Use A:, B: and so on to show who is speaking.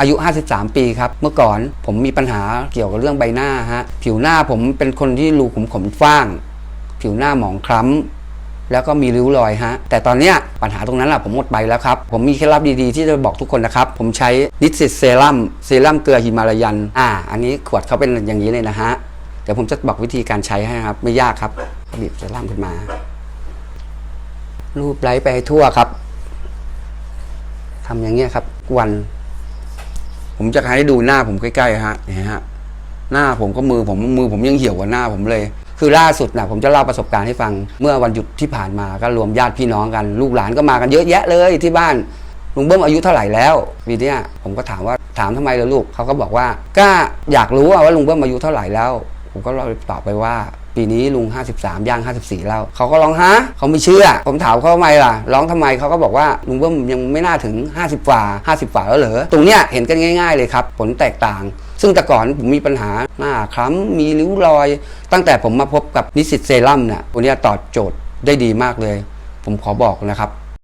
A: อายุ 53 ปีครับ เมื่อก่อนผมมีปัญหาเกี่ยวกับเรื่องใบหน้าฮะ ผิวหน้าผมเป็นคนที่รูขุมขนฟ้าง ผิวหน้าหมองคล้ำ แล้วก็มีริ้วรอยฮะ แต่ตอนเนี้ยปัญหาตรงนั้นแหะผมหมดไปแล้วครับ ผมมีเคล็ดลับดีๆ ที่จะบอกทุกคนนะครับ ผมใช้นิสซิสเซรั่ม เซรั่มเกลือฮิมาลายัน อ่า อันนี้ขวดเขาเป็นอย่างนี้เลยนะฮะ เดี๋ยวผมจะบอกวิธีการใช้ให้ครับ ไม่ยากครับบีบเซรั่มขึ้นมา รูปไล้ไปทั่วครับทำอย่างเงี้ยครับ วัน ผมจะให้ดูหน้าผมใกล้ๆฮะนี่ฮะ หน้าผมก็มือผมมือผมยังเหี่ยวกว่าหน้าผมเลย คือล่าสุดนะผมจะเล่าประสบการณ์ให้ฟัง เมื่อวันหยุดที่ผ่านมาก็รวมญาติพี่น้องกัน ลูกหลานก็มากันเยอะแยะเลยที่บ้านลุงเบิ้มอายุเท่าไหร่แล้ววีเนี้ยผมก็ถามว่าถามทำไมล่ะลูกเขาก็บอกว่าก็อยากรู้ว่าลุงเบิ้มอายุเท่าไหร่แล้ว ผมก็เลยตอบไปว่า ปีนี้ลุง 53 ย่าง 54 แล้วเขาก็ร้องฮะเขาไม่เชื่อ ผมถามเขาทำไมล่ะ ร้องทำไมเขาก็บอกว่าลุงเบิ้มยังไม่น่าถึง 50ฝ่า50ฝ่าแล้วเหรอตรงเนี้ยเห็นกันง่าย ๆ เลยครับ ผลแตกต่าง ซึ่งแต่ก่อนผมมีปัญหาหน้าคล้ำมีริ้วรอย ตั้งแต่ผมมาพบกับนิสิตเซรั่มเนี่ยตัวเนี้ยตอบโจทย์ได้ดีมากเลย ผมขอบอกนะครับ